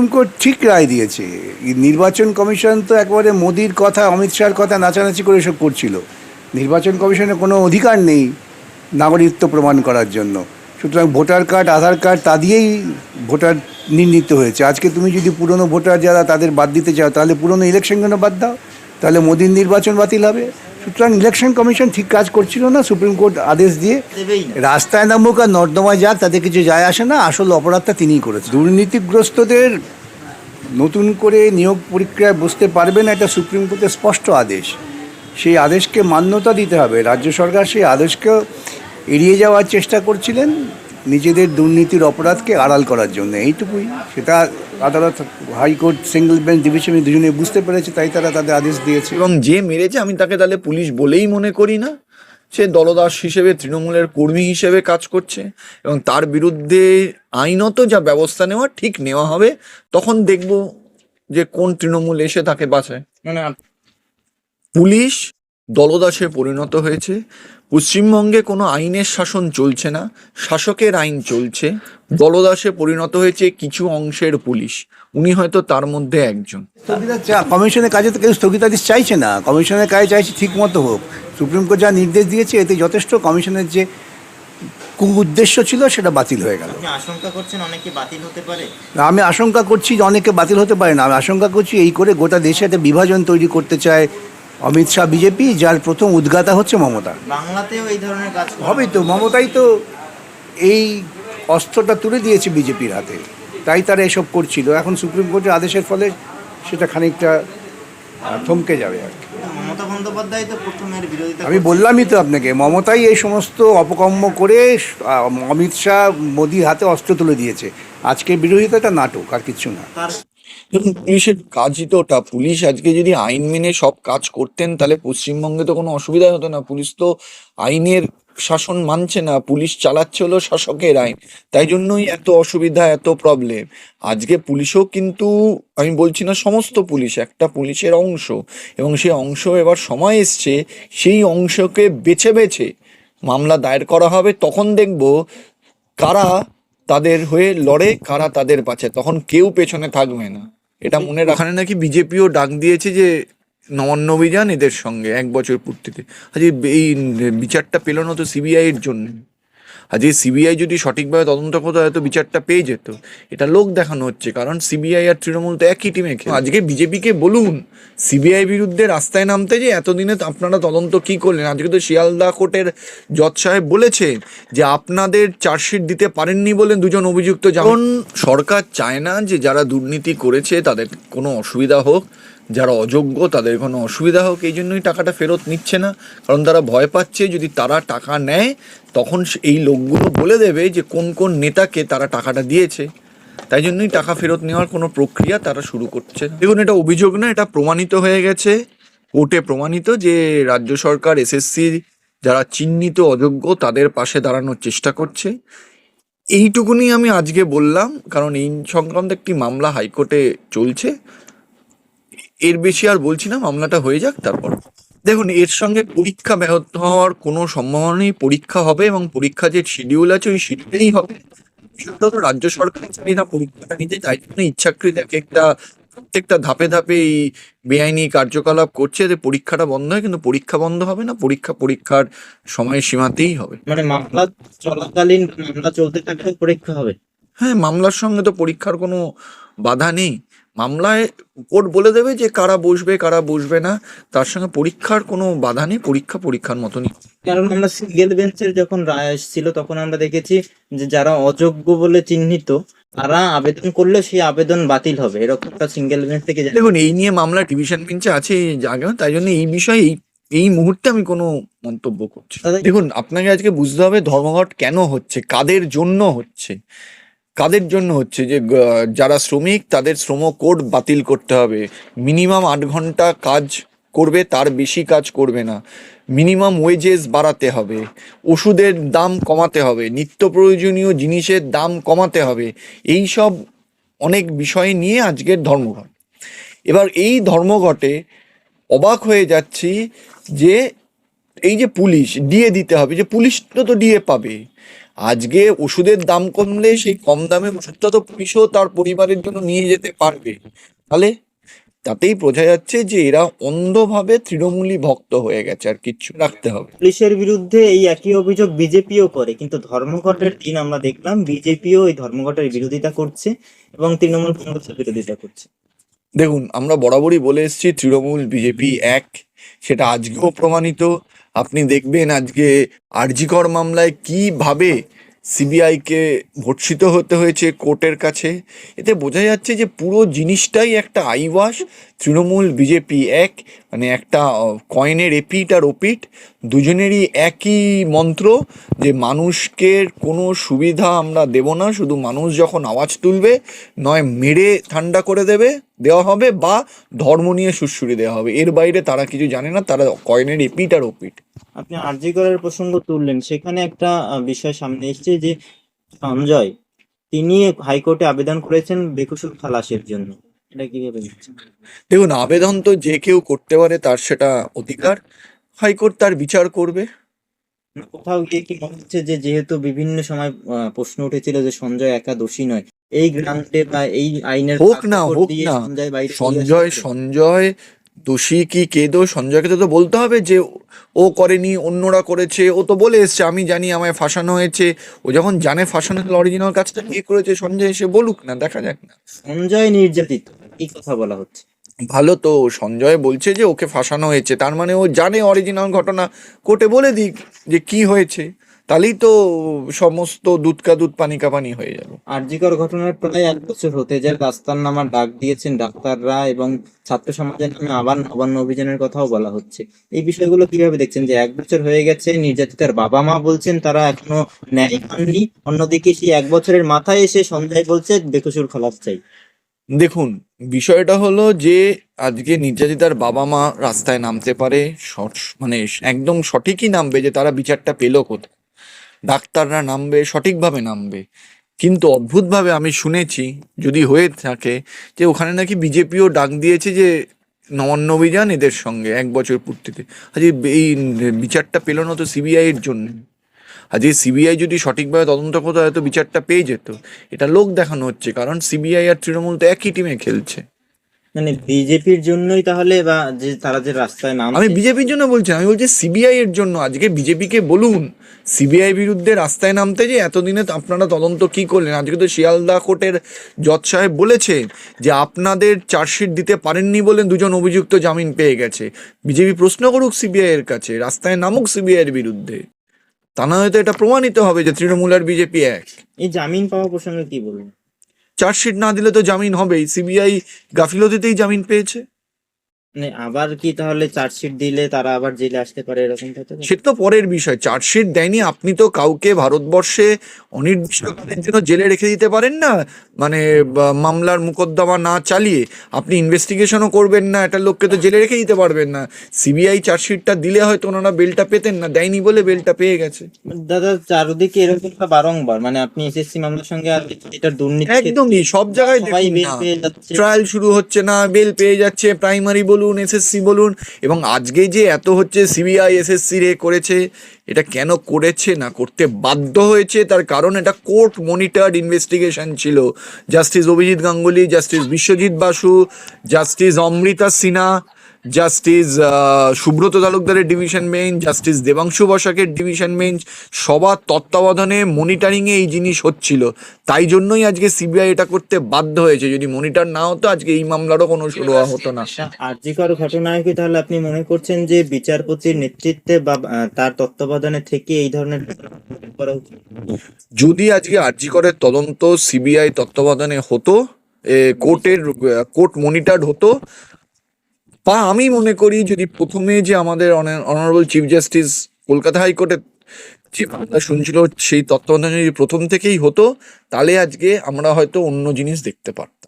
Supreme court ঠিক রায় দিয়েছে। নির্বাচন কমিশন তো একবারে মোদির কথা, অমিত শাহর কথা নাচানাচি করে সব করছিল। নির্বাচন কমিশনের কোনো অধিকার নেই নাগরিকত্ব প্রমাণ করার জন্য। সুতরাং ভোটার কার্ড, আধার কার্ড, তা দিয়েই ভোটার নির্ণীত হয়েছে। আজকে তুমি যদি পুরনো ভোটার যারা তাদের বাদ দিতে চাও, তাহলে পুরনো ইলেকশন কেন বাদ দাও? তাহলে মোদির নির্বাচন বাতিল হবে। সুতরাং ইলেকশন কমিশন ঠিক কাজ করছিল না সুপ্রিম কোর্ট আদেশ দিয়ে রাস্তায় নামুক আর নর্দমায় যাক তাতে কিছু যায় আসে না আসল অপরাধটা তিনিই করেছেন। দুর্নীতিগ্রস্তদের নতুন করে নিয়োগ পরীক্ষায় বসতে পারবে না এটা সুপ্রিম কোর্টের স্পষ্ট আদেশ। সেই আদেশকে মান্যতা দিতে হবে। রাজ্য সরকার সেই আদেশকে এড়িয়ে যাওয়ার চেষ্টা করছিলেন নিজেদের দুর্নীতির অপরাধকে আড়াল করার জন্য। এইটুকুই। সেটা আদালত হাইকোর্ট সিঙ্গেল বেঞ্চ ডিভিশন দুজনে বুঝতে পেরেছে তাই তারা তাদের আদেশ দিয়েছে। এবং যে মেরেছে আমি তাকে তাহলে পুলিশ বলেই মনে করি না? সে দলদাস হিসেবে তৃণমূলের কর্মী হিসেবে কাজ করছে এবং তার বিরুদ্ধে আইনত যা ব্যবস্থা নেওয়া ঠিক নেওয়া হবে তখন দেখব যে কোন তৃণমূল এসে তাকে বাঁচায়। মানে পুলিশ দলদাসে পরিণত হয়েছে। পশ্চিমবঙ্গে কোনো আইনের শাসন চলছে না শাসকের আইন চলছে। দলদাসে পরিণত হয়েছে কিছু অংশের পুলিশ উনি হয়তো তার মধ্যে একজন। কমিশনের কাজে তো কেউ স্থগিতাদেশ চাইছে না। কমিশনের কাজে চাইছে ঠিক মতো হোক। সুপ্রিম কোর্ট যা নির্দেশ দিয়েছে এতে যথেষ্ট কমিশনের যে কু উদ্দেশ্য ছিল সেটা বাতিল হয়ে গেল। আশঙ্কা করছেন অনেকে বাতিল হতে পারে? আমি আশঙ্কা করছি যে অনেকে বাতিল হতে পারে না। আমি আশঙ্কা করছি এই করে গোটা দেশে একটা বিভাজন তৈরি করতে চায় অমিত শাহ বিজেপি যার প্রথম উদ্গাতা হচ্ছে মমতা। বাংলাতেও এই ধরনের কাজ হবেই তো মমতাই তো এই অস্ত্রটা তুলে দিয়েছে বিজেপির হাতে। তাই তারা এসব করছিল। এখন সুপ্রিম কোর্টের আদেশের ফলে সেটা খানিকটা থমকে যাবে আর কি। মমতা বন্দ্যোপাধ্যায় তো প্রথমের বিরোধিতা আমি বললামই তো আপনাকে মমতাই এই সমস্ত অপকর্ম করে অমিত শাহ মোদির হাতে অস্ত্র তুলে দিয়েছে। আজকের বিরোধিতাটা নাটক আর কিচ্ছু না। পুলিশের কাজই তো ওটা। পুলিশ আজকে যদি আইন মেনে সব কাজ করতেন, তাহলে পশ্চিমবঙ্গে তো কোনো অসুবিধা হতো না। পুলিশ তো আইনের শাসন মানছে না। পুলিশ চালাচ্ছে হলো শাসকের আইন। তাই জন্যই এত অসুবিধা, এত প্রবলেম আজকে পুলিশও কিন্তু, আমি বলছি না সমস্ত পুলিশ, একটা পুলিশের অংশ। এবং সেই অংশ এবার সময় এসছে, সেই অংশকে বেছে বেছে মামলা দায়ের করা হবে। তখন দেখব কারা তাদের হয়ে লড়ে কারা তাদের পাচ্ছে তখন কেউ পেছনে থাকবে না। এটা মনে রাখানে নাকি বিজেপিও ডাক দিয়েছে যে, নবান্ন অভিযান এদের সঙ্গে, এক বছর পূর্তিতে। আজ এই বিচারটা পেল না তো সিবিআই এর জন্য। আজ সিবিআই যদি সঠিকভাবে তদন্ত করতো হয়তো বিচারটা পেয়ে যেত। এটা লোক দেখানো হচ্ছে, কারণ সিবিআই আর তৃণমূল তো একই টিমে আজকে বিজেপিকে বলুন সিবিআই বিরুদ্ধে রাস্তায় নামতে যে এতদিনে আপনারা তদন্ত কি করলেন? আজকে তো শিয়ালদা কোর্টের জজ সাহেব বলেছে যে আপনাদের চার্জশিট দিতে পারেননি বলে দুজন অভিযুক্ত যেমন সরকার চায় না যে যারা দুর্নীতি করেছে তাদের কোনো অসুবিধা হোক যারা অযোগ্য, তাদের কোনো অসুবিধা হোক, এই জন্যই টাকাটা ফেরত নিচ্ছে না। কারণ তারা ভয় পাচ্ছে, যদি তারা টাকা নেয়, তখন এই লোকগুলো বলে দেবে যে, কোন কোন নেতাকে তারা টাকাটা দিয়েছে। তাই জন্যই টাকা ফেরত নেওয়ার কোনো প্রক্রিয়া তারা শুরু করছে দেখুন, এটা অভিযোগ না, এটা প্রমাণিত হয়ে গেছে। কোর্টে প্রমাণিত যে, রাজ্য সরকার, এসএসসি যারা চিহ্নিত অযোগ্য, তাদের পাশে দাঁড়ানোর চেষ্টা করছে। এইটুকুনি আমি আজকে বললাম, কারণ এই সংক্রান্ত একটি মামলা হাইকোর্টে চলছে। এর বেশি আর বলছি না মামলাটা হয়ে যাক তারপর। দেখুন এর সঙ্গে পরীক্ষা ব্যাহত হওয়ার কোনো সম্ভাবনা নেই পরীক্ষা হবে এবং পরীক্ষা যে শিডিউল আছে ওই শিডিউলেই হবে। বিশেষত রাজ্য সরকার পরীক্ষাটা নিতে তাই জন্য ইচ্ছাকৃত এক একটা প্রত্যেকটা ধাপে ধাপে এই বেআইনি কার্যকলাপ করছে যে পরীক্ষাটা বন্ধ হয় কিন্তু পরীক্ষা বন্ধ হবে না পরীক্ষা পরীক্ষার সময় সীমাতেই হবে। মানে মামলা চলাকালীন মামলা চলতে থাকলে পরীক্ষা হবে? হ্যাঁ মামলার সঙ্গে তো পরীক্ষার কোনো বাধা নেই। মামলায় কোর্ট বলে দেবে যে কারা বসবে কারা বসবে না তার সঙ্গে পরীক্ষার কোনো বাধা নেই পরীক্ষা পরীক্ষার মতনই। কারণ আমরা সিঙ্গেল বেঞ্চের যখন রায় আসছিল তখন আমরা দেখেছি যে যারা অযোগ্য বলে চিহ্নিত তারা আবেদন করলে সেই আবেদন বাতিল হবে। এরকম একটা সিঙ্গেল বেঞ্চ থেকে দেখুন এই নিয়ে মামলা ডিভিশন বেঞ্চে আছে আগে তাই জন্য এই বিষয়ে এই এই মুহূর্তে আমি কোনো মন্তব্য করছি। দেখুন আপনাকে আজকে বুঝতে হবে ধর্মঘট কেন হচ্ছে কাদের জন্য হচ্ছে। কাদের জন্য হচ্ছে যে যারা শ্রমিক, তাদের শ্রম কোড বাতিল করতে হবে। মিনিমাম আট ঘণ্টা কাজ করবে, তার বেশি কাজ করবে না। মিনিমাম ওয়েজেস বাড়াতে হবে। ওষুধের দাম কমাতে হবে। নিত্য প্রয়োজনীয় জিনিসের দাম কমাতে হবে। এই সব অনেক বিষয় নিয়ে আজকের ধর্মঘট। এবার এই ধর্মঘটে অবাক হয়ে যাচ্ছি যে, এই যে পুলিশ, ডিএ দিতে হবে। যে পুলিশ তো তো ডিএ পাবে। আজকে ওষুধের দাম কমলে সেই কম দামে ওষুধটা তো পুলিশও তার পরিবারের জন্য নিয়ে যেতে পারবে। তাহলে তাতেই বোঝা যাচ্ছে যে এরা অন্ধভাবে তৃণমূলী ভক্ত হয়ে গেছে আর কিচ্ছু রাখতে হবে পুলিশের বিরুদ্ধে এই একই অভিযোগ বিজেপিও করে কিন্তু ধর্মঘটের দিন আমরা দেখলাম বিজেপিও এই ধর্মঘটের বিরোধিতা করছে এবং তৃণমূল কংগ্রেসের বিরোধিতা করছে। দেখুন আমরা বরাবরই বলে এসেছি তৃণমূল বিজেপি এক। সেটা আজকেও প্রমাণিত। আপনি দেখবেন আজকে আরজিকর মামলায় কীভাবে সিবিআইকে ভর্ষিত হতে হয়েছে কোর্টের কাছে। এতে বোঝা যাচ্ছে যে পুরো জিনিসটাই একটা আইওয়াস তৃণমূল বিজেপি এক মানে একটা কয়েনের এপিট আর ওপিট দুজনেরই একই মন্ত্র যে মানুষকে কোনো সুবিধা আমরা দেব না, শুধু মানুষ যখন আওয়াজ তুলবে, নয় মেরে ঠান্ডা করে দেবে, দেওয়া হবে, বা ধর্ম নিয়ে সুশ্রুরি দেওয়া হবে। এর বাইরে তারা কিছু জানে না, তারা কয়েনের এপিট আর ওপিট আপনি আরজি করার প্রসঙ্গ তুললেন, সেখানে একটা বিষয় সামনে এসেছে যে, সঞ্জয়, তিনি হাইকোর্টে আবেদন করেছেন বেকসুর খালাসের জন্য। এটা কীভাবে দেখুন আবেদন তো যে কেউ করতে পারে তার সেটা অধিকার। হাইকোর্ট তার বিচার করবে। কোথাও গিয়ে কি মনে হচ্ছে যে যেহেতু বিভিন্ন সময় প্রশ্ন উঠেছিল যে সঞ্জয় একা দোষী নয় এই গ্রাউন্ডে বা এই আইনের হোক না, হোক না। সঞ্জয় সঞ্জয় দোষী কি কে দোষ? সঞ্জয়কে তো তো বলতে হবে যে ও করেনি অন্যরা করেছে। ও তো বলে এসছে আমি জানি আমায় ফাঁসানো হয়েছে। ও যখন জানে ফাঁসানো অরিজিনাল কাজটা কে করেছে সঞ্জয় এসে বলুক না দেখা যাক না। সঞ্জয় নির্যাতিত। এই কথা বলা হচ্ছে। ভালো তো সঞ্জয় বলছে যে ওকে ফাঁসানো হয়েছে তার মানে ও জানে অরিজিনাল ঘটনা। কোর্টে বলে দিক যে কি হয়েছে তাহলেই তো সমস্ত দুধকা দুধ পানি কা পানি হয়ে যাবে। আরজিকর ঘটনার প্রায় এক বছর হতে যায় রাস্তার নামার ডাক দিয়েছেন ডাক্তাররা এবং ছাত্র সমাজের নামে আবার নবান্ন অভিযানের কথাও বলা হচ্ছে। এই বিষয়গুলো কীভাবে দেখছেন যে এক বছর হয়ে গেছে নির্যাতিতার বাবা মা বলছেন তারা এখনও ন্যায় পাননি অন্যদিকে সেই এক বছরের মাথায় এসে সঞ্জয় বলছে বেকসুর খালাস চাই। দেখুন, বিষয়টা হলো যে আজকে নির্যাতিতার বাবা মা রাস্তায় নামতে পারে মানে একদম সঠিকই নামবে যে তারা বিচারটা পেল কোথায়। ডাক্তাররা নামবে, সঠিকভাবে নামবে। কিন্তু অদ্ভুতভাবে আমি শুনেছি, যদি হয়ে থাকে, যে ওখানে নাকি বিজেপিও ডাক দিয়েছে যে নবান্ন অভিযান এদের সঙ্গে এক বছর পূর্তিতে। আজ এই বিচারটা পেল না তো সিবিআইয়ের এর জন্য আজকে সিবিআই যদি সঠিকভাবে তদন্ত করতো হয়তো বিচারটা পেয়ে যেত। এটা লোক দেখানো হচ্ছে কারণ সিবিআই আর তৃণমূল তো একই টিমে খেলছে। মানে বিজেপির জন্যই তাহলে বা যে তারা যে রাস্তায় নাম আমি বিজেপির জন্য বলছি আমি বলছি সিবিআই এর জন্য। আজকে বিজেপিকে বলুন সিবিআই বিরুদ্ধে রাস্তায় নামতে যে এতদিনে আপনারা তদন্ত কি করলেন? আজকে তো শিয়ালদা কোর্টের জজ সাহেব বলেছে যে আপনাদের চার্জশিট দিতে পারেননি বলে দুজন অভিযুক্ত জামিন পেয়ে গেছে। বিজেপি প্রশ্ন করুক সিবিআই এর কাছে রাস্তায় নামুক সিবিআই এর বিরুদ্ধে। তা না হয়তো এটা প্রমাণিত হবে যে তৃণমূল আর বিজেপি এক। এই জামিন পাওয়া প্রসঙ্গে কি বলবেন? চার্জশিট না দিলে তো জামিন হবেই। সিবিআই গাফিলতিতেই জামিন পেয়েছে। মানে আবার কি তাহলে চার্জশিট দিলে তারা আবার জেলে আসতে পারে এরকম সেটা তো পরের বিষয়। চার্জশিট দেয়নি আপনি তো কাউকে ভারতবর্ষে অনির্দিষ্টকালের জন্য জেলে রেখে দিতে পারেন না। মানে মামলার মোকদ্দমা না চালিয়ে আপনি ইনভেস্টিগেশনও করবেন না একটা লোককে তো জেলে রেখে দিতে পারবেন না। সিবিআই চার্জশিটটা দিলে হয়তো ওনারা বেলটা পেতেন না দেয়নি বলে বেলটা পেয়ে গেছে। দাদা চারদিকে এরকম বারংবার মানে আপনি এসএসসি মামলার সঙ্গে আর এটা দুর্নীতি একদমই সব জায়গায় বেল ট্রায়াল শুরু হচ্ছে না বেল পেয়ে যাচ্ছে প্রাইমারি বলুন এসএসসি বলুন, এবং আজকে যে এত হচ্ছে সিবিআই এসএসসি রে করেছে, এটা কেন করেছে না করতে বাধ্য হয়েছে? তার কারণ এটা কোর্ট মনিটার ইনভেস্টিগেশন ছিল। Justice Abhijit Ganguly justice Biswajit Basu justice Amrita Sinha justice Subrata তালুকদারের ডিভিশন বেঞ্চ জাস্টিস দেবাংশু বসাকের ডিভিশন বেঞ্চ সবার তত্ত্বাবধানে মনিটরিংয়ে এই জিনিস হচ্ছিল। তাই জন্যই আজকে সিবিআই এটা করতে বাধ্য হয়েছে। যদি মনিটর না হতো আজকে এই মামলারও কোনো শুরু হতো না। আর্যিকর ঘটনায় কি তাহলে আপনি মনে করছেন যে বিচারপতির নেতৃত্বে বা তার তত্ত্বাবধানে থেকে এই ধরনের? যদি আজকে আরজিকরের তদন্ত সিবিআই তত্ত্বাবধানে হতো কোর্টের কোর্ট মনিটর্ড হতো বা আমি মনে করি যদি প্রথমে যে আমাদের অনারেবল চিফ জাস্টিস কলকাতা হাইকোর্টের যে মামলা শুনছিল সেই তত্ত্বাবধানে যদি প্রথম থেকেই হতো, তাহলে আজকে আমরা হয়তো অন্য জিনিস দেখতে পারতাম।